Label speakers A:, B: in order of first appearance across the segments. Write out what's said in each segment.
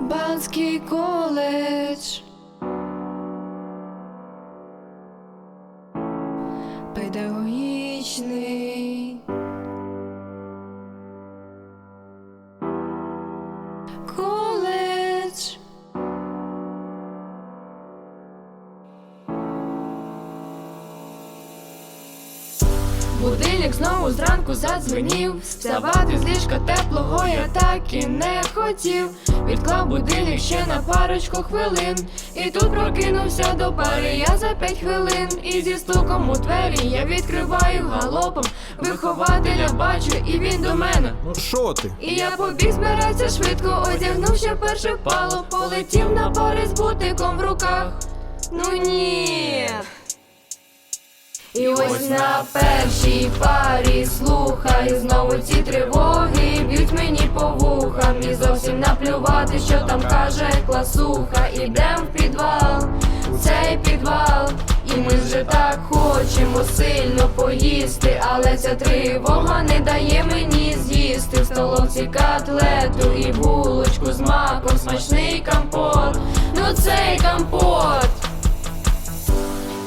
A: Банський коледж. Педагогічний. Будильник знову зранку задзвенів Вставати з ліжка теплого я так і не хотів. Відклав будильник ще на парочку хвилин. І тут прокинувся до пари я за п'ять хвилин. І зі стуком у двері я відкриваю галопом. Вихователя бачу і він до мене.
B: Ну що ти?
A: і я побіг збиратися швидко, одягнув ще перше впало, полетів на пари з бутиком в руках. Ну ні. І ось на першій парі слухаю знову ці тривоги б'ють мені по вухам і зовсім наплювати, що там каже класуха. Ідем в підвал, в цей підвал. І ми вже так хочемо сильно поїсти, але ця тривога не дає мені з'їсти в столовці котлету і булочку з маком, смачний компот. Ну цей компот.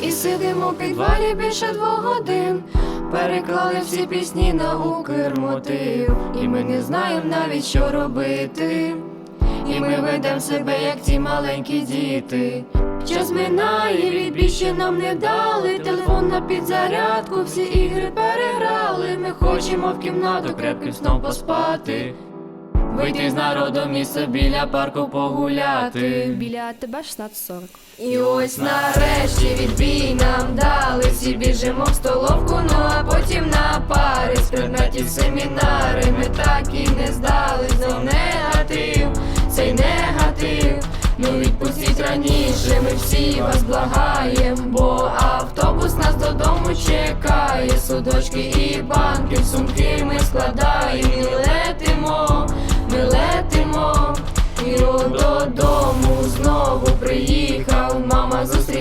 A: І сидимо в підвалі більше двох годин. Переклали всі пісні на укрмотив. І ми не знаємо навіть, що робити. І ми ведем себе, як ті маленькі діти. Час минає, відбій ще нам не дали. Телефон на підзарядку, всі ігри переграли. Ми хочемо в кімнату крепким сном поспати. Вийти з народом і собі біля парку погуляти.
C: Біля тебе 1640.
A: І ось нарешті відбій нам дали. Всі біжимо в столовку, ну а потім на пари з предметів семінари. Ми так і не здали знов негатив, цей негатив. Ну відпустіть раніше, ми всі вас благаєм, бо автобус нас додому чекає. Судочки і банки, сумки ми складаємо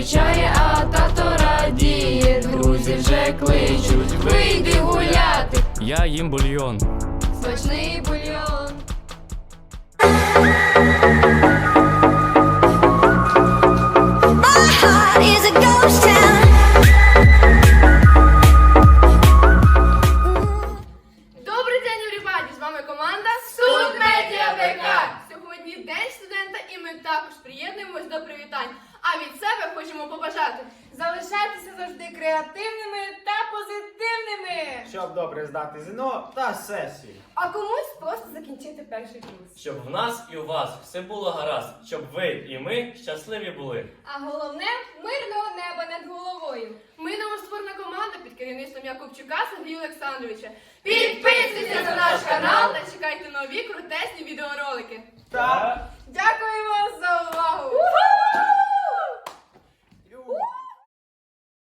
A: Зустрічає, а тато радіє. Друзі вже кличуть, вийди гуляти.
D: Я їм бульйон.
A: Смачний бульйон.
E: heart is a ghost.
F: Добрий день, everybody! З вами команда Суд Медіа ВК. Сьогодні день студента, і ми також приєднуємось до привітань. Побажати залишайтеся завжди креативними та позитивними.
G: Щоб добре здати ЗНО та сесію.
F: А комусь просто закінчити перший курс.
D: Щоб в нас і у вас все було гаразд, щоб ви і ми щасливі були.
F: А головне мирного неба над головою. Ми новостворена команда під керівництвом Якубчука Сергія Олександровича. Підписуйтесь на наш канал та чекайте нові крутесні відеоролики.
G: Та